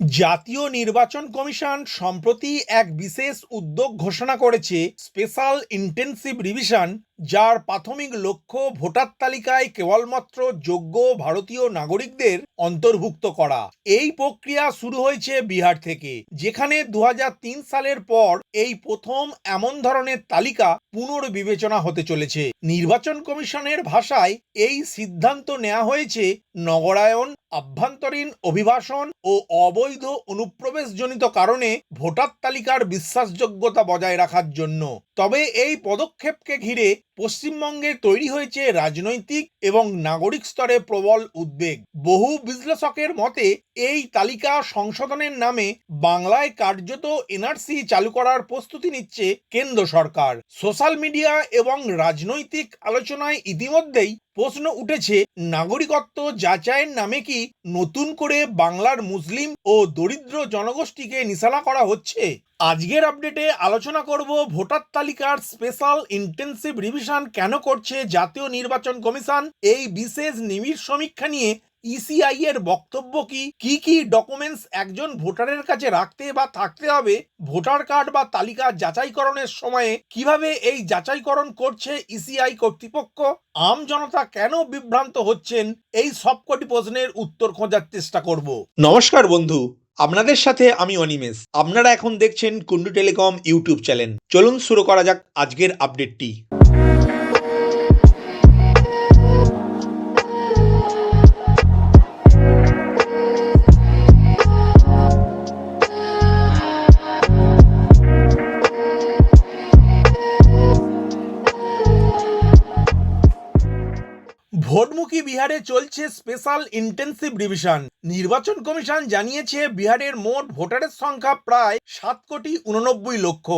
জাতীয় নির্বাচন কমিশন সম্প্রতি এক বিশেষ উদ্যোগ ঘোষণা করেছে স্পেশাল ইন্টেন্সিভ রিভিশন যার প্রাথমিক লক্ষ্য ভোটার তালিকায় কেবলমাত্র যোগ্য ভারতীয় নাগরিকদের অন্তর্ভুক্ত করা। এই প্রক্রিয়া শুরু হয়েছে বিহার থেকে, যেখানে দু হাজার তিন সালের পর এই প্রথম এমন ধরনের তালিকা পুনর্বিবেচনা হতে চলেছে। নির্বাচন কমিশনের ভাষায় এই সিদ্ধান্ত নেওয়া হয়েছে নগরায়ন, আভ্যন্তরীণ অভিবাসন ও অবৈধ অনুপ্রবেশজনিত কারণে ভোটার তালিকার বিশ্বাসযোগ্যতা বজায় রাখার জন্য। তবে এই পদক্ষেপকে ঘিরে পশ্চিমবঙ্গে তৈরি হয়েছে রাজনৈতিক এবং নাগরিক স্তরে প্রবল উদ্বেগ। বহু বিশ্লেষকের মতে, এই তালিকা সংশোধনের নামে বাংলায় কার্যত এনআরসি চালু করার প্রস্তুতি নিচ্ছে কেন্দ্র সরকার। সোশ্যাল মিডিয়া এবং রাজনৈতিক আলোচনায় ইতিমধ্যেই প্রশ্ন উঠেছে, নাগরিকত্ব যাচাইয়ের নামে কি নতুন করে বাংলার মুসলিম ও দরিদ্র জনগোষ্ঠীকে নিশানা করা হচ্ছে? আজকের আপডেটে আলোচনা করব ভোটার তালিকার স্পেশাল ইন্টেন্সিভ রিভিশন কেন করছে জাতীয় নির্বাচন কমিশন? এই বিশেষ নিবিড় সমীক্ষা নিয়ে ইসিআই এর বক্তব্য কি? কি কি ডকুমেন্টস একজন ভোটারের কাছে রাখতে বা থাকতে হবে? ভোটার কার্ড বা তালিকা যাচাইকরণের সময়ে কীভাবে এই যাচাইকরণ করছে ইসিআই কর্তৃপক্ষ? আম জনতা কেন বিভ্রান্ত হচ্ছেন? এই সবকটি প্রশ্নের উত্তর খোঁজার চেষ্টা করব। নমস্কার বন্ধু, আপনাদের সাথে আমি অনিমেষ। আপনারা এখন দেখছেন কুন্ডু টেলিকম ইউটিউব চ্যানেল। চলুন শুরু করা যাক আজকের আপডেটটি। ভোটমুখী বিহারে চলছে স্পেশাল ইন্টেন্সিভ রিভিশন নির্বাচন কমিশন জানিয়েছে, বিহারের মোট ভোটারের সংখ্যা প্রায় সাত কোটি উননব্বই লক্ষ।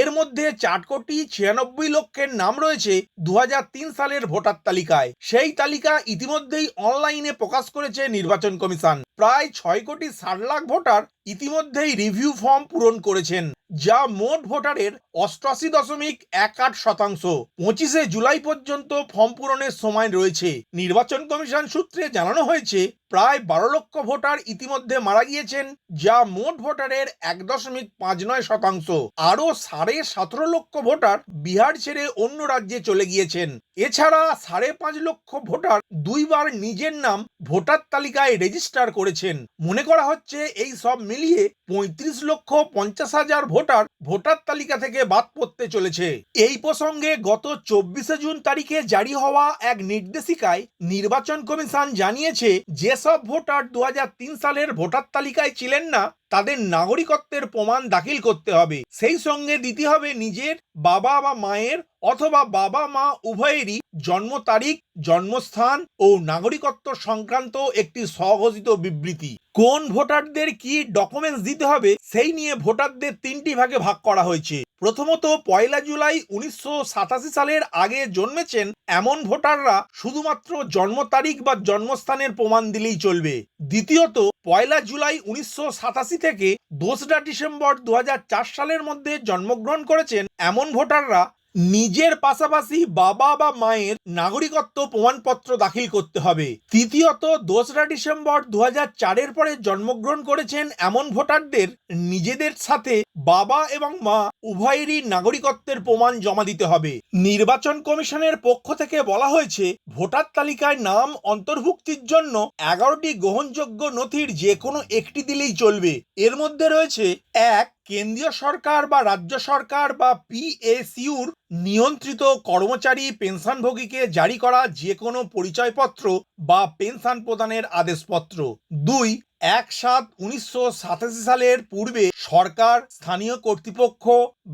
এর মধ্যে চার কোটি ছিয়ানব্বই লক্ষের নাম রয়েছে দু হাজার তিন সালের ভোটার তালিকায়। সেই তালিকা ইতিমধ্যেই অনলাইনে প্রকাশ করেছে নির্বাচন কমিশন। প্রায় ছয় কোটি ষাট লাখ ভোটার ইতিমধ্যেই রিভিউ ফর্ম পূরণ করেছেন। যা মোট ভোটারের অষ্টআশি দশমিক এক আট শতাংশ। পঁচিশে জুলাই পর্যন্ত ফর্ম পূরণের সময় রয়েছে। নির্বাচন কমিশন সূত্রে জানানো হয়েছে, প্রায় বারো লক্ষ ভোটার ইতিমধ্যে মারা গিয়েছেন, যা মোট ভোটারের এক দশমিক পাঁচ নয় শতাংশ। আরও সাড়ে সতেরো লক্ষ ভোটার বিহার ছেড়ে অন্য রাজ্যে চলে গিয়েছেন। এছাড়া সাড়ে পাঁচ লক্ষ ভোটার দুইবার নিজের নাম ভোটার তালিকায় রেজিস্টার করেছেন। মনে করা হচ্ছে এই সব মিলিয়ে পঁয়ত্রিশ লক্ষ পঞ্চাশ হাজার ভোটার ভোটার তালিকা থেকে বাদ পড়তে চলেছে। এই প্রসঙ্গে গত চব্বিশে জুন তারিখে জারি হওয়া এক নির্দেশিকায় নির্বাচন কমিশন জানিয়েছে, যেসব ভোটার দু হাজার তিন সালের ভোটার তালিকায় ছিলেন না তাদের নাগরিকত্বের প্রমাণ দাখিল করতে হবে। সেই সঙ্গে দিতে হবে নিজের বাবা বা মায়ের অথবা বাবা মা উভয়েরই জন্ম তারিখ, জন্মস্থান ও নাগরিকত্ব সংক্রান্ত একটি স্বঘোষিত বিবৃতি। কোন ভোটারদের কি ডকুমেন্টস দিতে হবে, সেই নিয়ে ভোটারদের তিনটি ভাগে ভাগ করা হয়েছে। প্রথমত পয়লা জুলাই উনিশশো সাতাশি সালের আগে জন্মেছেন এমন ভোটাররা শুধুমাত্র জন্ম তারিখ বা জন্মস্থানের প্রমাণ দিলেই চলবে। দ্বিতীয়ত, পয়লা জুলাই উনিশশো সাতাশি থেকে দোসরা ডিসেম্বর দু হাজার চার সালের মধ্যে জন্মগ্রহণ করেছেন এমন ভোটাররা নিজের পাশাপাশি বাবা বা মায়ের নাগরিকত্ব প্রমাণপত্র দাখিল করতে হবে। তৃতীয়ত, দোসরা ডিসেম্বর দু চারের পরে জন্মগ্রহণ করেছেন এমন ভোটারদের নিজেদের সাথে বাবা এবং মা উভয়েরই নাগরিকত্বের প্রমাণ জমা দিতে হবে। নির্বাচন কমিশনের পক্ষ থেকে বলা হয়েছে, ভোটার তালিকায় নাম অন্তর্ভুক্তির জন্য এগারোটি গ্রহণযোগ্য নথির যে কোনো একটি দিলেই চলবে। এর মধ্যে রয়েছে এক কেন্দ্রীয় সরকার বা রাজ্য সরকার বা পিএসইউর নিয়ন্ত্রিত কর্মচারী, পেনশনভোগীকে জারি করা যে কোনো পরিচয়পত্র বা পেনশন প্রদানের আদেশপত্র। দুই, এক সাত উনিশশো সাতাশি সালের পূর্বে সরকার, স্থানীয় কর্তৃপক্ষ,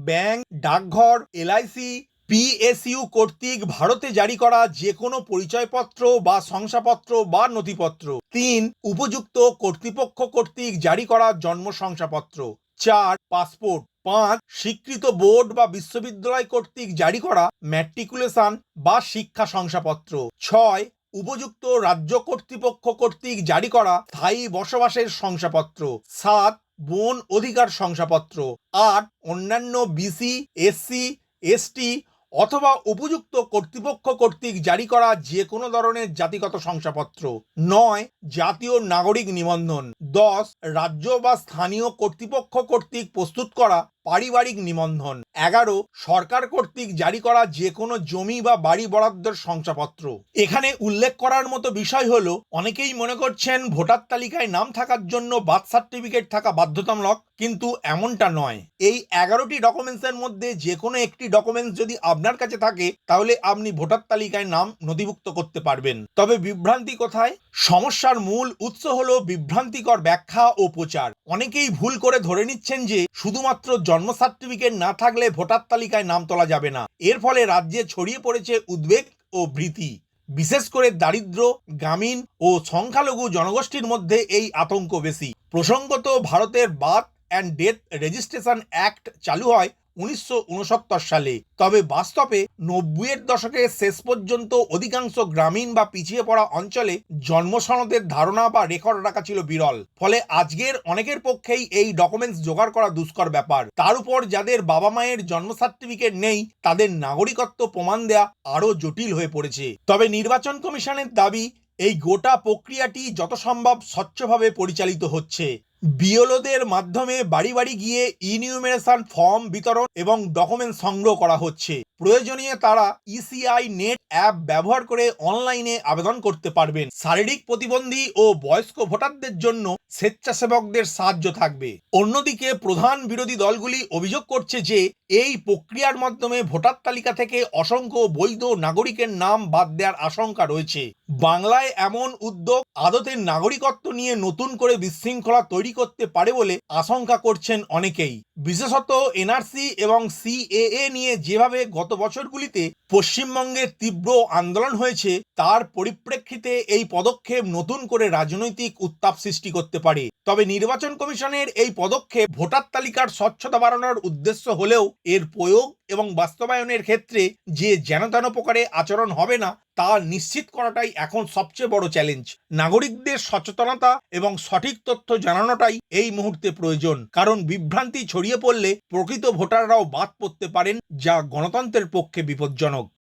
ব্যাংক, ডাকঘর এলআইসি পিএসইউ কর্তৃক ভারতে জারি করা যে কোনো পরিচয়পত্র বা শংসাপত্র বা নথিপত্র। তিন, উপযুক্ত কর্তৃপক্ষ কর্তৃক জারি করা জন্ম শংসাপত্র চার, পাসপোর্ট। পাঁচ, স্বীকৃত বোর্ড বা বিশ্ববিদ্যালয় কর্তৃক জারি করা ম্যাট্রিকুলেশন বা শিক্ষা শংসাপত্র। ছয়, উপযুক্ত রাজ্য কর্তৃপক্ষ কর্তৃক জারি করা স্থায়ী বসবাসের শংসাপত্র। সাত, বন অধিকার শংসাপত্র। আট, অন্যান্য বিসি এসসি এসটি অথবা উপযুক্ত কর্তৃপক্ষ কর্তৃক জারি করা যে কোনো ধরনের জাতিগত শংসাপত্র। নয়, জাতীয় নাগরিক নিবন্ধন। দশ, রাজ্য বা স্থানীয় কর্তৃপক্ষ কর্তৃক প্রস্তুত করা পারিবারিক নিবন্ধন। এগারো, সরকার কর্তৃক জারি করা যে কোনো জমি বা বাড়ি বরাদ্দর শংসাপত্র। এখানে উল্লেখ করার মতো বিষয় হলো, অনেকেই মনে করছেন ভোটার তালিকায় নাম থাকার জন্য বার্থ সার্টিফিকেট থাকা বাধ্যতামূলক, কিন্তু এমনটা নয়। এই এগারোটি ডকুমেন্টসের মধ্যে যে কোনো একটি ডকুমেন্টস যদি আপনার কাছে থাকে, তাহলে আপনি ভোটার তালিকায় নাম নথিভুক্ত করতে পারবেন। তবে বিভ্রান্তি কোথায়? সমস্যার মূল উৎস হলো বিভ্রান্তিকর ব্যাখ্যা ও প্রচার। অনেকেই ভুল করে ধরে নিচ্ছেন যে, শুধুমাত্র জন্ম সার্টিফিকেট না থাকলে ভোটার তালিকায় নাম তোলা যাবে না। এর ফলে রাজ্যে ছড়িয়ে পড়েছে উদ্বেগ ও ভীতি। বিশেষ করে দারিদ্র, গ্রামীণ ও সংখ্যালঘু জনগোষ্ঠীর মধ্যে এই আতঙ্ক বেশি। প্রসঙ্গত ভারতের birth and death registration act চালু হয় উনিশশো উনসত্তর সালে। তবে বাস্তবে নব্বইয়ের দশকের শেষ পর্যন্ত অধিকাংশ গ্রামীণ বা পিছিয়ে পড়া অঞ্চলে জন্মসনদের ধারণা বা রেকর্ড রাখা ছিল বিরল। ফলে আজকের অনেকের পক্ষেই এই ডকুমেন্টস জোগাড় করা দুষ্কর ব্যাপার। তার উপর যাদের বাবা মায়ের জন্ম সার্টিফিকেট নেই, তাদের নাগরিকত্ব প্রমাণ দেয়া আরও জটিল হয়ে পড়েছে। তবে নির্বাচন কমিশনের দাবি, এই গোটা প্রক্রিয়াটি যত সম্ভব স্বচ্ছভাবে পরিচালিত হচ্ছে। বিওলোদের মাধ্যমে বাড়ি বাড়ি গিয়ে ইনিউমেরেশন ফর্ম বিতরণ এবং ডকুমেন্ট সংগ্রহ করা হচ্ছে। প্রয়োজনীয় তারা ইসিআই নেট অ্যাপ ব্যবহার করে অনলাইনে আবেদন করতে পারবেন। শারীরিক প্রতিবন্ধী ও বয়স্ক ভোটারদের জন্য স্বেচ্ছাসেবকদের সাহায্য থাকবে। অন্যদিকে প্রধান বিরোধী দলগুলি অভিযোগ করছে যে, এই প্রক্রিয়ার মাধ্যমে ভোটার তালিকা থেকে অসংখ্য বৈধ নাগরিকের নাম বাদ দেওয়ার আশঙ্কা রয়েছে। বাংলায় এমন উদ্যোগ আদতের নাগরিকত্ব নিয়ে নতুন করে বিশৃঙ্খলা তৈরি করতে পারে বলে আশঙ্কা করছেন অনেকেই। বিশেষত এনআরসি এবং সিএএ নিয়ে যেভাবে গত বছরগুলিতে পশ্চিমবঙ্গের তীব্র আন্দোলন হয়েছে, তার পরিপ্রেক্ষিতে এই পদক্ষেপ নতুন করে রাজনৈতিক উত্তাপ সৃষ্টি করতে পারে। তবে নির্বাচন কমিশনের এই পদক্ষেপ ভোটার তালিকার স্বচ্ছতা বাড়ানোর উদ্দেশ্য হলেও এর প্রয়োগ এবং বাস্তবায়নের ক্ষেত্রে যে যেন তেন প্রকারে আচরণ হবে না, তা নিশ্চিত করাটাই এখন সবচেয়ে বড় চ্যালেঞ্জ। নাগরিকদের সচেতনতা এবং সঠিক তথ্য জানানোটাই এই মুহূর্তে প্রয়োজন। কারণ বিভ্রান্তি ছড়িয়ে পড়লে প্রকৃত ভোটাররাও বাদ পড়তে পারেন, যা গণতন্ত্রের পক্ষে বিপজ্জনক।